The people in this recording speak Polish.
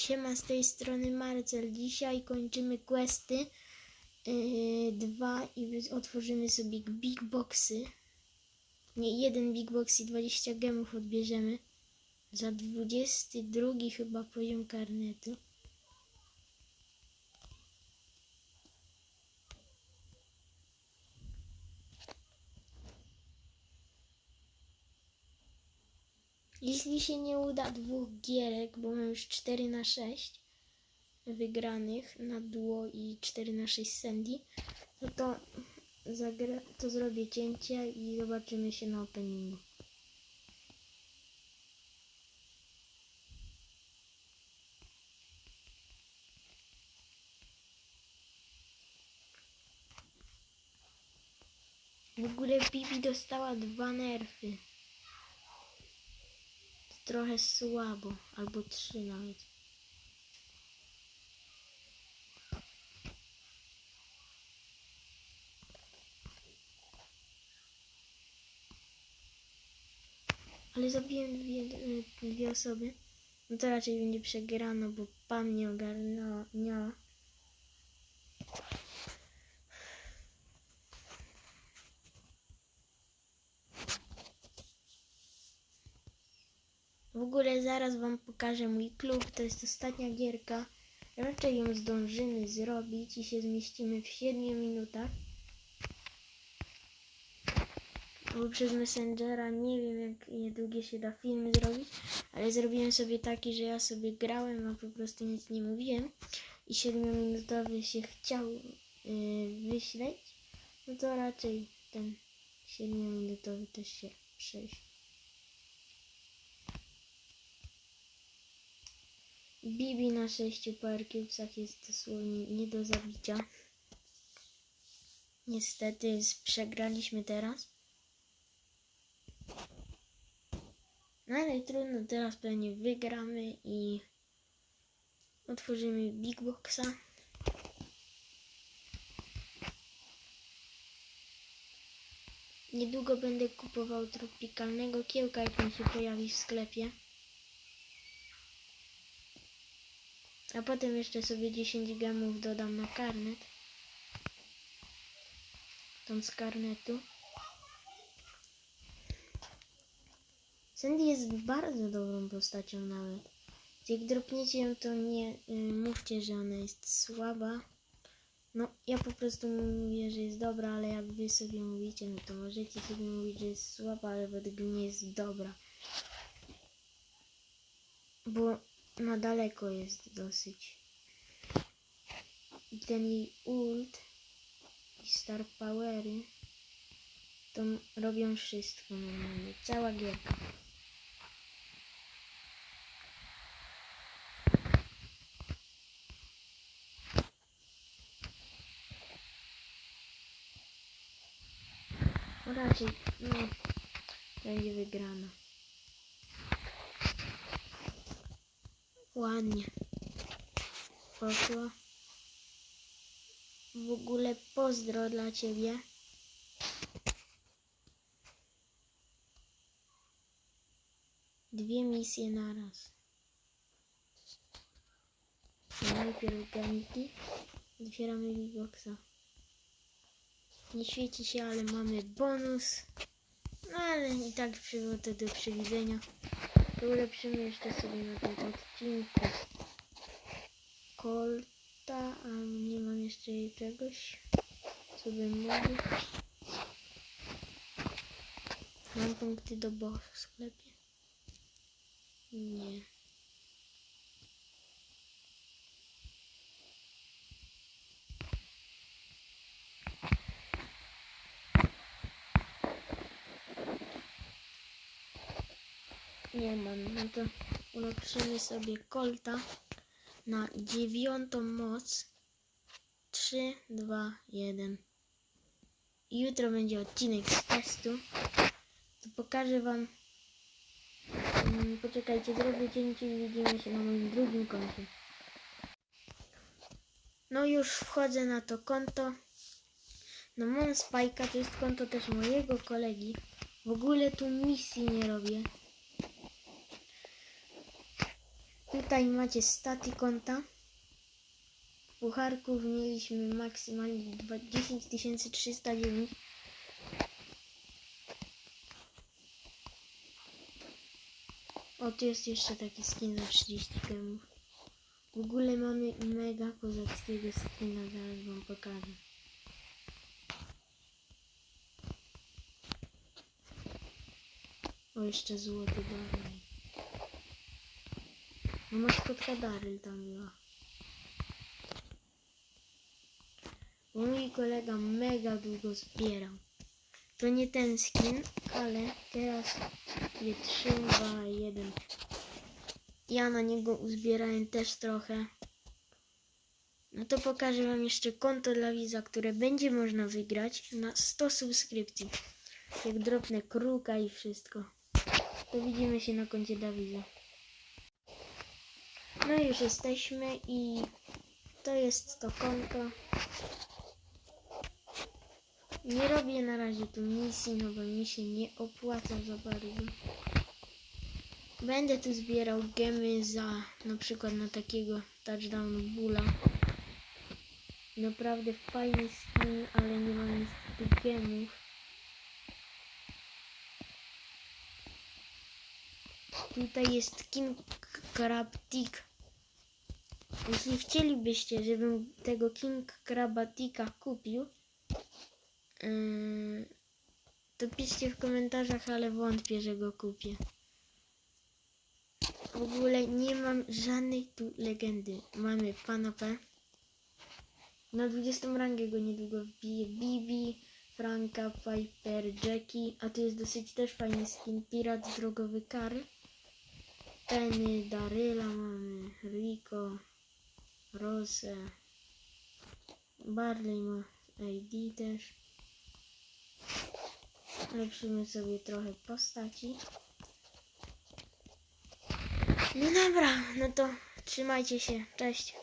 Siema, z tej strony Marcel. Dzisiaj kończymy questy yy, dwa i otworzymy sobie big boxy. Nie, jeden big box i 20 gemów odbierzemy. Za 22 chyba poziom karnetu. Jeśli się nie uda dwóch gierek, bo mam już 4 na 6 wygranych na duo i 4 na 6 Sandy, no to, zagra- to zrobię cięcie i zobaczymy się na openingu. W ogóle Bibi dostała dwa nerfy. Trochę słabo, albo trzy nawet. Ale zabiłem dwie, dwie osoby. No to raczej będzie przegrano, bo pan nie ogarnęła. W ogóle zaraz wam pokażę mój klub. To jest ostatnia gierka. Raczej ją zdążymy zrobić i się zmieścimy w 7 minutach. Bo przez Messengera nie wiem jak niedługie się da film zrobić, ale zrobiłem sobie taki, że ja sobie grałem, a po prostu nic nie mówiłem i 7-minutowy się chciał yy, wyśleć, no to raczej ten 7-minutowy też się przejść. Bibi na 6 power cubesach jest dosłownie nie do zabicia. Niestety przegraliśmy teraz. No ale trudno, teraz pewnie wygramy i otworzymy Big Boxa. Niedługo będę kupował tropikalnego kiełka, jak on się pojawi w sklepie. A potem jeszcze sobie 10 gemów dodam na karnet. Tą z karnetu. Sandy jest bardzo dobrą postacią nawet. Jak dropniecie ją, to nie y, mówcie, że ona jest słaba. No, ja po prostu mówię, że jest dobra, ale jak wy sobie mówicie, no to możecie sobie mówić, że jest słaba, ale według mnie jest dobra. Bo na daleko jest dosyć. I ten jej ult i star powery to robią wszystko normalnie. Cała gierka. No Raczej, no, będzie wygrana. Ładnie. Poszło. W ogóle pozdro dla ciebie. Dwie misje naraz. Najpierw gamiki. Otwieramy Big Boxa. Nie świeci się, ale mamy bonus. No ale i tak to do przewidzenia. Ulepszymy jeszcze sobie na tym odcinku Colta, a nie mam jeszcze czegoś, co bym mógł. Mam punkty do boss w sklepie? Nie. Nie mam, no to ulepszymy sobie Colta na dziewiątą moc. 3, 2, 1. I jutro będzie odcinek z testu. To pokażę wam. Mm, Poczekajcie, zrobię cięcie i widzimy się na moim drugim koncie. No już wchodzę na to konto. No mam spajka, to jest konto też mojego kolegi. W ogóle tu misji nie robię. Tutaj macie staty konta. Pucharków mieliśmy maksymalnie dwa- 10 309. O, tu jest jeszcze taki skin za 30 gemów. W ogóle mamy mega kozackiego skina, zaraz wam pokażę. O, jeszcze złoty Daryl. No maskotka Daryl tam była. Bo mój kolega mega długo zbierał. To nie ten skin, ale teraz je 3, 2, 1. Ja na niego uzbierałem też trochę. No to pokażę wam jeszcze konto dla widza, które będzie można wygrać na 100 subskrypcji. Jak dropnę kruka i wszystko. To widzimy się na koncie Dawida. No już jesteśmy i to jest to konto. Nie robię na razie tu misji, no bo mi się nie opłaca za bardzo. Będę tu zbierał gemy za na przykład na takiego touchdown bulla. Naprawdę fajny skin, ale nie mam niestety gemów. Tutaj jest King Crab. Jeśli chcielibyście, żebym tego King Crabatika kupił, yy, to piszcie w komentarzach, ale wątpię, że go kupię. W ogóle nie mam żadnej tu legendy. Mamy Pana P. Na 20 rangę go niedługo wbije Bibi, Franka, Piper, Jackie, a tu jest dosyć też fajny skin. Pirat drogowy Karl. Penny, Daryla mamy, Rico, Rose, Barley ma ID też. Lepszymy sobie trochę postaci. No dobra, no to trzymajcie się, cześć.